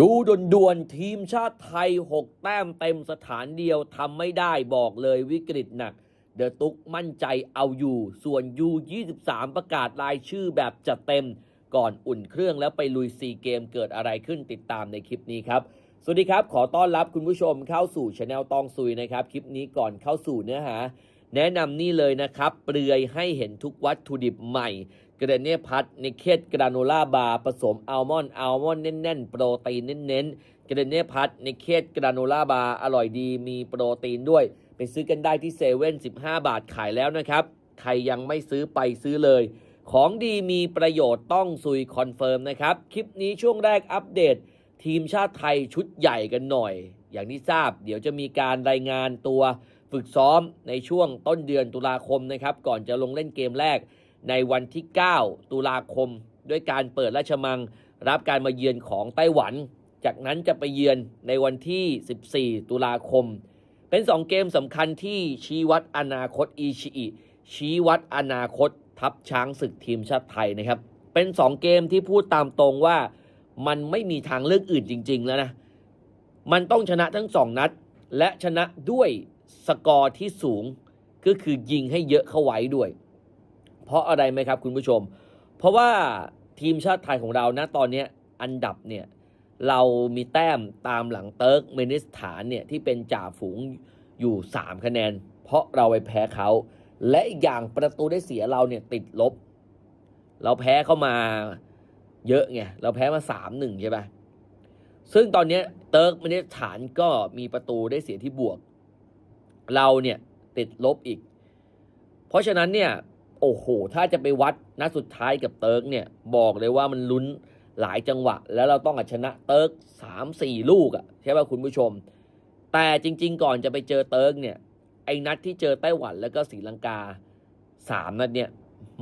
ดูด่วนๆทีมชาติไทย 6 แต้มเต็มสถานเดียวทำไม่ได้บอกเลยวิกฤตหนัก เดอะตุกมั่นใจเอาอยู่ ส่วนยู23 ประกาศรายชื่อแบบจัดเต็ม ก่อนอุ่นเครื่องแล้วไปลุยซีเกมเกิดอะไรขึ้นติดตามในคลิปนี้ครับ สวัสดีครับ ขอต้อนรับคุณผู้ชมเข้าสู่ช anel ตองซุยนะครับ คลิปนี้ก่อนเข้าสู่เนื้อหา แนะนำนี่เลยนะครับ เปลือยให้เห็นทุกวัตถุดิบใหม่ เกรเน่พัทในเคตกราโนล่าบาร์ผสมอัลมอนด์อัลมอนด์แน่นๆ โปรตีนเน้นๆ เกรเน่พัทในเคตกราโนล่าบาร์อร่อยดีมีโปรตีนด้วย ไปซื้อกันได้ที่เซเว่น15บาทขายแล้วนะครับ ใครยังไม่ซื้อไปซื้อเลย ของดีมีประโยชน์ต้องซุยคอนเฟิร์มนะครับ คลิปนี้ช่วงแรกอัปเดต ทีมชาติไทยชุดใหญ่กันหน่อย อย่างที่ทราบเดี๋ยวจะมีการรายงานตัว ฝึกซ้อมในช่วงต้นเดือนตุลาคมนะครับ ก่อนจะลงเล่นเกมแรกในวันที่ 9 ตุลาคม ด้วยการเปิดราชมัง รับการมาเยือนของไต้หวัน จากนั้นจะไปเยือนในวันที่ 14 ตุลาคม เป็น 2 เกมสำคัญที่ชี้วัดอนาคตอีชิอิชี้วัดอนาคตทัพช้างศึกทีมชาติไทยนะครับ เป็น 2 เกมที่พูดตามตรงว่ามันไม่มีทางเลือกอื่นจริง ๆ แล้วนะ มันต้องชนะทั้งสองนัด และชนะด้วย สกอร์ที่สูงก็คือยิงให้เยอะเข้าไว้ด้วย เพราะอะไรไหมครับคุณผู้ชม เพราะว่าทีมชาติไทยของเรานะตอนนี้อันดับเนี่ยเรามีแต้มตามหลังเติร์กเมนิสถานเนี่ยที่เป็นจ่าฝูงอยู่ 3 คะแนน เพราะเราไปแพ้เขา และอีกอย่างประตูได้เสียเราเนี่ยติดลบ เราแพ้เข้ามาเยอะไงเราแพ้มา 3 1 ใช่ปะซึ่งตอนนี้เติร์กเมนิสถานก็มีประตูได้เสียที่บวก เราเนี่ยติดลบอีก เพราะฉะนั้นเนี่ยโอ้โห ถ้าจะไปวัดนัดสุดท้ายกับเติร์กเนี่ยบอกเลยว่ามันลุ้นหลายจังหวะ แล้วเราต้องเอาชนะเติร์กสามสี่ลูกอะใช่ป่ะคุณผู้ชม แต่จริง ๆ ก่อนจะไปเจอเติร์กเนี่ยไอ้นัดที่เจอไต้หวันแล้วก็ศรีลังกาสามนัดเนี่ย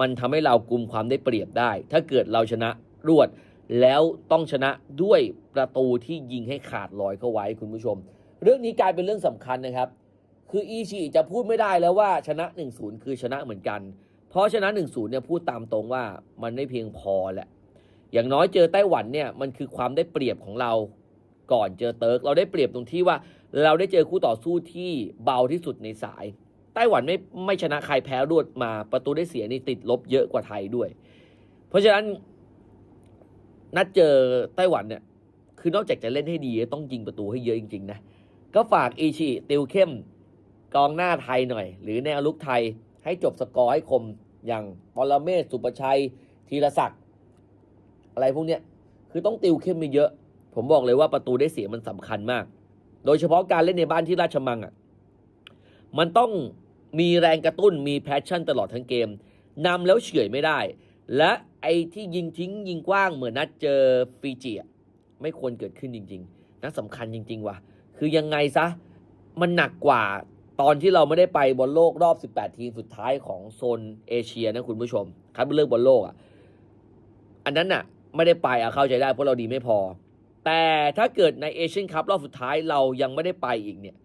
มันทำให้เรากลุ่มความได้เปรียบได้ ถ้าเกิดเราชนะรวด แล้วต้องชนะด้วยประตูที่ยิงให้ขาดลอยเข้าไว้คุณผู้ชม เรื่องนี้กลายเป็นเรื่องสำคัญนะครับ คืออีชีจะพูดไม่ได้แล้วว่าชนะ 1-0 คือชนะเหมือนกัน เพราะชนะ 1-0 เนี่ยพูดตามตรงว่ามันไม่เพียงพอแหละ อย่างน้อยเจอไต้หวันเนี่ยมันคือความได้เปรียบของเราก่อนเจอเติร์กเราได้เปรียบตรงที่ว่าเราได้เจอคู่ต่อสู้ที่เบาที่สุดในสาย ไต้หวันไม่ไม่ชนะใครแพ้รวดมาประตูได้เสียนี่ติดลบเยอะกว่าไทยด้วย เพราะฉะนั้นนัดเจอไต้หวันเนี่ยคือนอกจากจะเล่นให้ดีต้องยิงประตูให้เยอะจริง ๆ นะ ก็ฝากอีชิติวเข้ม กองหน้าไทยหน่อย หรือแนวลุกไทยให้จบสกอร์ให้คมอย่างปรเมศสุประชัยธีรศักดิ์อะไรพวกเนี้ยคือต้องติวเข้มไปเยอะ ผมบอกเลยว่าประตูได้เสียมันสำคัญมาก โดยเฉพาะการเล่นในบ้านที่ราชมังอะมันต้องมีแรงกระตุ้นมีแพชชั่นตลอดทั้งเกมนำแล้วเฉื่อยไม่ได้ และไอ้ที่ยิงทิ้งยิงกว้างเหมือนนัดเจอฟีจิไม่ควรเกิดขึ้นจริง ๆ นัดสำคัญจริง ๆ ว่ะ คือยังไงซะ มันหนักกว่า ตอนที่เราไม่ได้ไปบอลโลกรอบ 18 ทีมสุดท้ายของโซนเอเชียนะคุณผู้ชมคัดเลือกบอลโลกอะ อันนั้นน่ะ ไม่ได้ไปอะเข้าใจได้เพราะเราดีไม่พอ แต่ถ้าเกิดในเอเชียนคัพรอบสุดท้ายเรายังไม่ได้ไปอีกเนี่ย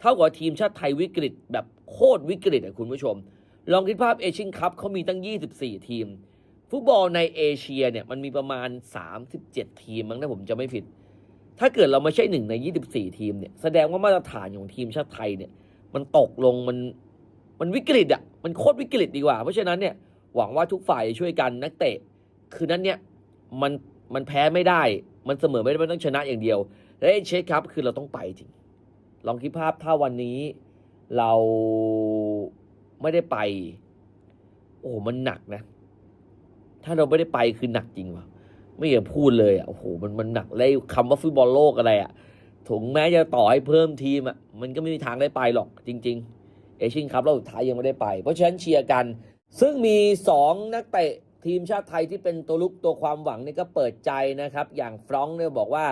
เท่ากับทีมชาติไทยวิกฤตแบบโคตรวิกฤตอะคุณผู้ชม ลองคิดภาพเอเชียนคัพเขามีตั้ง 24 ทีม ฟุตบอลในเอเชียเนี่ยมันมีประมาณ 37 ทีมมั้งถ้าผมจะไม่ผิด ถ้าเกิดเราไม่ใช่หนึ่งใน 24 ทีมเนี่ยแสดงว่ามาตรฐานของทีมชาติไทยเนี่ย มันตกลงมันมันวิกฤตอะมันโคตรวิกฤตดีกว่า เพราะฉะนั้นเนี่ยหวังว่าทุกฝ่ายจะช่วยกันนักเตะ คือนั้นเนี่ยมันมันแพ้ไม่ได้ มันเสมอไม่ได้มันต้องชนะอย่างเดียว และเช็คครับคือเราต้องไปจริง ลองคิดภาพถ้าวันนี้เราไม่ได้ไป โอ้มันหนักนะ ถ้าเราไม่ได้ไปคือหนักจริงว่ะไม่อยากพูดเลยอะโอ้โหมันมันหนักเลยคำว่าฟุตบอลโลกอะไรอะ ถึงแม้จะต่อให้เพิ่มทีมอะมันก็ไม่มีทางได้ไปหรอกจริง ๆ เอเชียนคัพรอบสุดท้ายยังไม่ได้ไป เพราะฉะนั้นเชียร์กัน ซึ่งมี 2 นักเตะทีมชาติไทยที่เป็นตัวลุกตัวความหวังนี่ก็เปิดใจนะครับ อย่างฟรองก์เนี่ยบอกว่า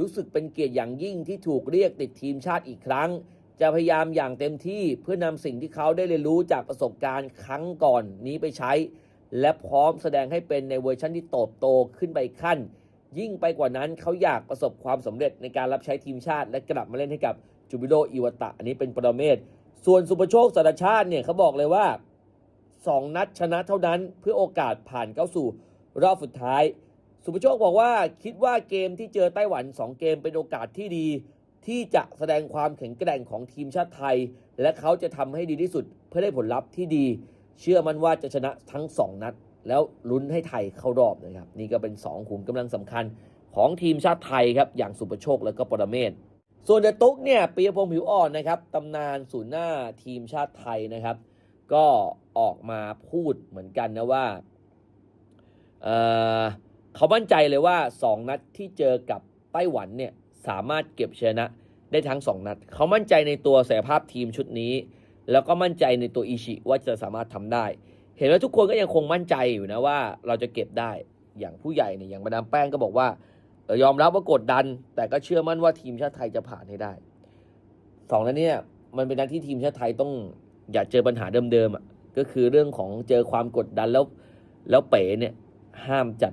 รู้สึกเป็นเกียรติอย่างยิ่งที่ถูกเรียกติดทีมชาติอีกครั้ง จะพยายามอย่างเต็มที่เพื่อนำสิ่งที่เขาได้เรียนรู้จากประสบการณ์ครั้งก่อนนี้ไปใช้ และพร้อมแสดงให้เป็นในเวอร์ชันที่โตบโตขึ้นไปอีกขั้น ยิ่งไปกว่านั้นเขาอยากประสบความสำเร็จในการรับใช้ทีมชาติ และกลับมาเล่นให้กับจูบิโดอิวตะ อันนี้เป็นปรเมศส่วนสุปโชคสารชาติเนี่ยเขาบอกเลยว่า 2 นัดชนะเท่านั้นเพื่อโอกาสผ่านเข้าสู่รอบสุดท้าย สุภโชคบอกว่าคิดว่าเกมที่เจอไต้หวัน 2 เกมเป็นโอกาสที่ดี ที่จะแสดงความแข็งแกร่งของทีมชาติไทย และเขาจะทำให้ดีที่สุดเพื่อได้ผลลัพธ์ที่ดี เชื่อมั่นว่าจะชนะทั้ง 2 นัด แล้วลุ้นให้ไทยเข้ารอบนะครับ นี่ก็เป็น 2 ขุมกำลังสำคัญของทีมชาติไทยครับ อย่างสุประโชคและก็ปรเมศส่วนเดตุกเนี่ยปียพงษ์ผิวอ่อนนะครับตำนานศูนย์หน้าทีมชาติไทยนะครับ ก็ออกมาพูดเหมือนกันนะว่าเเขามั่นใจเลยว่า 2 นัดที่เจอกับไต้หวันเนี่ยสามารถเก็บชนะได้ทั้ง 2 นัด เขามั่นใจในตัวศักยภาพทีมชุดนี้ แล้วก็มั่นใจในตัวอิชิว่าจะสามารถทำได้ เห็นว่าทุกคนก็ยังคงมั่นใจอยู่นะว่าเราจะเก็บได้อย่างผู้ใหญ่เนี่ยอย่างมาดามแป้งก็บอกว่ายอมรับว่ากดดัน แต่ก็เชื่อมั่นว่าทีมชาติไทยจะผ่านให้ได้สองนัดเนี่ยมันเป็นนัดที่ทีมชาติไทยต้องอย่าเจอปัญหาเดิมๆอะก็คือเรื่องของเจอความกดดันแล้วแล้วเป๋เนี่ยห้ามจัด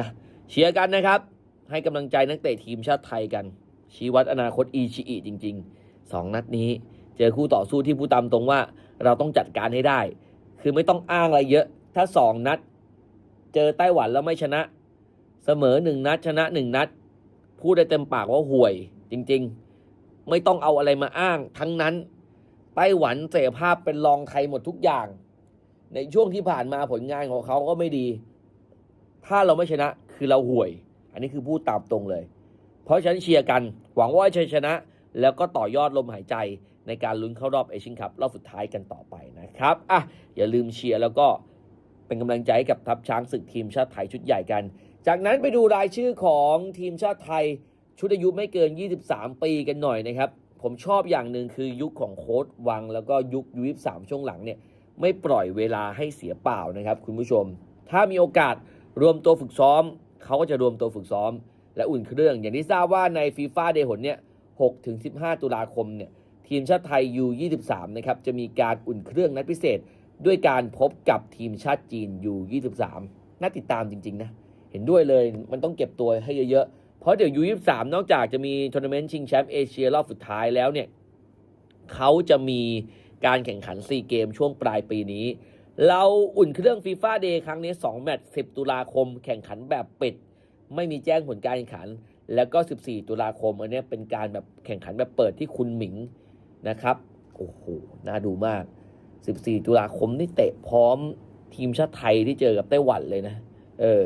นะเชียร์กันนะครับ ให้กำลังใจนักเตะทีมชาติไทยกัน ชี้วัดอนาคตอีชิอิจริงๆสองนัดนี้ เจอคู่ต่อสู้ที่ผู้ตามตรงว่าเราต้องจัดการให้ได้ คือไม่ต้องอ้างอะไรเยอะ ถ้าสองนัด เจอไต้หวันแล้วไม่ชนะ เสมอหนึ่งนัดชนะหนึ่งนัด พูดได้เต็มปากว่าห่วย จริง ๆ ไม่ต้องเอาอะไรมาอ้าง ทั้งนั้น ไต้หวันเสียภาพเป็นรองไทยหมดทุกอย่าง ในช่วงที่ผ่านมาผลงานของเขาก็ไม่ดี ถ้าเราไม่ชนะคือเราห่วย อันนี้คือพูดตามตรงเลย เพราะฉะนั้นเชียร์กัน หวังว่าจะชนะ แล้วก็ต่อยอดลมหายใจ ในการลุ้นเข้ารอบเอเชียนคัพรอบสุดท้ายกันต่อไปนะครับอะอย่าลืมเชียร์แล้วก็เป็นกำลังใจให้กับทัพช้างศึกทีมชาติไทยชุดใหญ่กัน จากนั้นไปดูรายชื่อของทีมชาติไทยชุดอายุไม่เกิน 23 ปีกันหน่อยนะครับ ผมชอบอย่างหนึ่งคือยุคของโค้ดวัง แล้วก็ยุคยู23ช่วงหลังเนี่ยไม่ปล่อยเวลาให้เสียเปล่านะครับ คุณผู้ชม ถ้ามีโอกาสรวมตัวฝึกซ้อม เขาก็จะรวมตัวฝึกซ้อม และอุ่นเครื่อง อย่างที่ทราบว่าในฟีฟ่าเดย์หนเนี่ย6ถึง15 ตุลาคมเนี่ย ทีมชาติไทย U23 นะครับจะมีการอุ่นเครื่องนัดพิเศษ ด้วยการพบกับทีมชาติจีน U23 น่าติดตามจริง ๆ นะ เห็นด้วยเลยมันต้องเก็บตัวให้เยอะๆ เพราะเดี๋ยว U23 นอกจากจะมีทัวร์นาเมนต์ชิงแชมป์เอเชียรอบสุดท้ายแล้วเนี่ยเขาจะมีการแข่งขัน 4 เกมช่วงปลายปีนี้ เราอุ่นเครื่องฟีฟ่าเดย์ครั้งนี้ 2 แมตช์ 10 ตุลาคม แข่งขันแบบปิด ไม่มีแจ้งผลการแข่งขัน แล้วก็ 14 ตุลาคม อันนี้เป็นการแบบแข่งขันแบบเปิดที่คุณหมิง นะครับ โอ้โห น่าดูมาก 14 ตุลาคมนี่เตะพร้อมทีมชาติไทยที่เจอกับไต้หวันเลยนะ เออ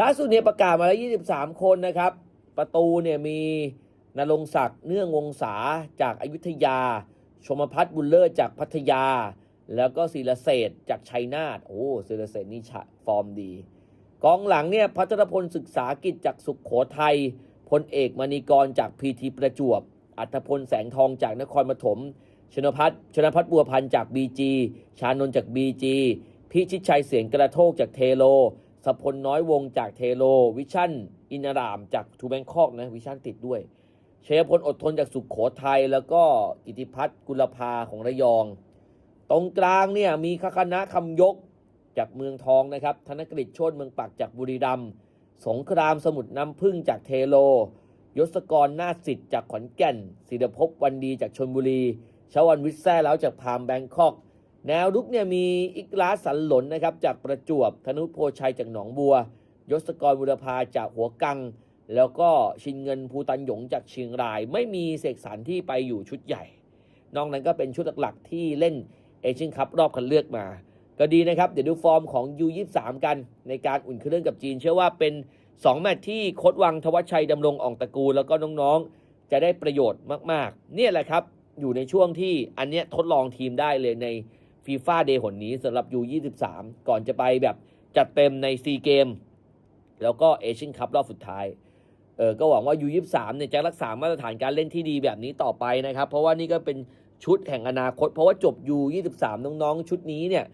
ล่าสุดเนี่ยประกาศมาแล้ว 23 คนนะครับ ประตูเนี่ยมีนรงศักดิ์เนื่องวงศาจากอายุทยา ชมพัฒน์บุญเลิศจากพัทยา แล้วก็ศิลเศษจากชัยนาท โอ้ศิลเศษนี่ฟอร์มดี กองหลังเนี่ยพัทรพลศึกษากิจจากสุขโขทัยพลเอกมณีกรจากพีทีประจวบ อัธพลแสงทองจากนครปฐมชนพัฒน์ชนพัฒน์บัวพันธ์จากบีจีชานนท์จากบีจีพิชิตชัยเสียงกระโทกจากเทโลสพลน้อยวงจากเทโล วิชั่น อินารามจากทูแบงคอกนะวิชั่นติดด้วยเชยพลอดทนจากสุขโขทัยแล้วก็กิติพัฒน์กุลภาของระยอง ตรงกลางเนี่ยมีคคณะคำยกจากเมืองทองนะครับ ธนกฤษโชตเมืองปักจากบุรีรัมย์สงครามสมุทรน้ำพึ่งจากเทโล ยศกรนาสิทธิ์จากขอนแก่นศิรภพวันดีจากชนบุรีชาวันวิทแซ่แล้วจากพามแบงคอก แนวรุกเนี่ยมีอิกลาสสันหลนนะครับจากประจวบธนุโพชัยจากหนองบัว ยศกรบุรพาจากหัวกัง แล้วก็ชินเงินภูตันหยงจากเชียงราย ไม่มีเสกสรรที่ไปอยู่ชุดใหญ่ นอกนั้นก็เป็นชุดหลักๆที่เล่นเอเชียนคัพรอบคัดเลือกมา ก็ดีนะครับ เดี๋ยวดูฟอร์มของ U23 กันในการอุ่นเครื่องกับจีน เชื่อว่าเป็น 2 แมตช์ที่โค้ดวังทวัชชัยดำรงอ่องตระกูลแล้วก็น้องๆ จะได้ประโยชน์มากๆ เนี่ยแหละครับอยู่ในช่วงที่อันเนี้ยทดลองทีมได้เลยในฟีฟ่าเดย์หนนี้สำหรับ U23 ก่อนจะไปแบบจัดเต็มในซีเกมแล้วก็เอเชียนคัพรอบสุดท้ายเออก็หวังว่า U23 เนี่ยจะรักษามาตรฐานการเล่นที่ดีแบบนี้ต่อไปนะครับ เพราะว่านี่ก็เป็นชุดแห่งอนาคต เพราะว่าจบ U23 น้องๆ ชุดนี้เนี่ย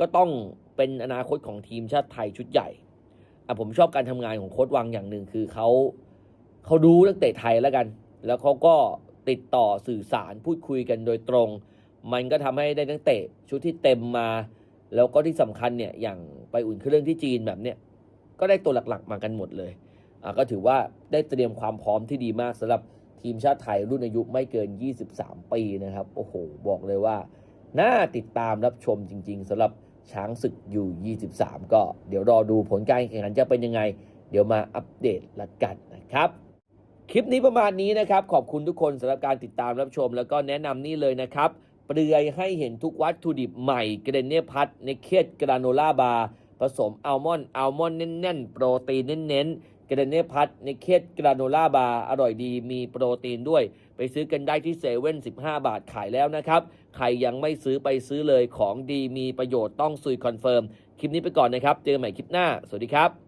ก็ต้องเป็นอนาคตของทีมชาติไทยชุดใหญ่ อะผมชอบการทำงานของโค้ดวังอย่างหนึ่งคือเขาเขาดูนักเตะไทยแล้วกัน แล้วเขาก็ติดต่อสื่อสารพูดคุยกันโดยตรง มันก็ทำให้ได้นักเตะชุดที่เต็มมา แล้วก็ที่สำคัญเนี่ยอย่างไปอุ่นเครื่องที่จีนแบบเนี้ยก็ได้ตัวหลักๆมากันหมดเลยอะก็ถือว่าได้เตรียมความพร้อมที่ดีมากสำหรับทีมชาติไทยรุ่นอายุไม่เกิน 23 ปีนะครับ โอ้โห บอกเลยว่า น่าติดตามรับชมจริง ๆสำหรับ ช้างศึกอยู่ 23 ก็เดี๋ยวรอดูผลการแข่งขันจะเป็นยังไง เดี๋ยวมาอัปเดตละกันนะครับ คลิปนี้ประมาณนี้นะครับ ขอบคุณทุกคนสำหรับการติดตามรับชม แล้วก็แนะนำนี่เลยนะครับ เปลือยให้เห็นทุกวัตถุดิบใหม่เกรเนียพัทในเคดกราโนล่าบาร์ผสมอัลมอนด์อัลมอนด์แน่นๆ โปรตีนเน้นๆ เกรเนียพัทในเคดกราโนล่าบาร์อร่อยดีมีโปรตีนด้วย ไปซื้อกันได้ที่เซเว่น15บาทขายแล้วนะครับ ใครยังไม่ซื้อไปซื้อเลยของดีมีประโยชน์ต้องซุยคอนเฟิร์ม คลิปนี้ไปก่อนนะครับ เจอกันใหม่คลิปหน้า สวัสดีครับ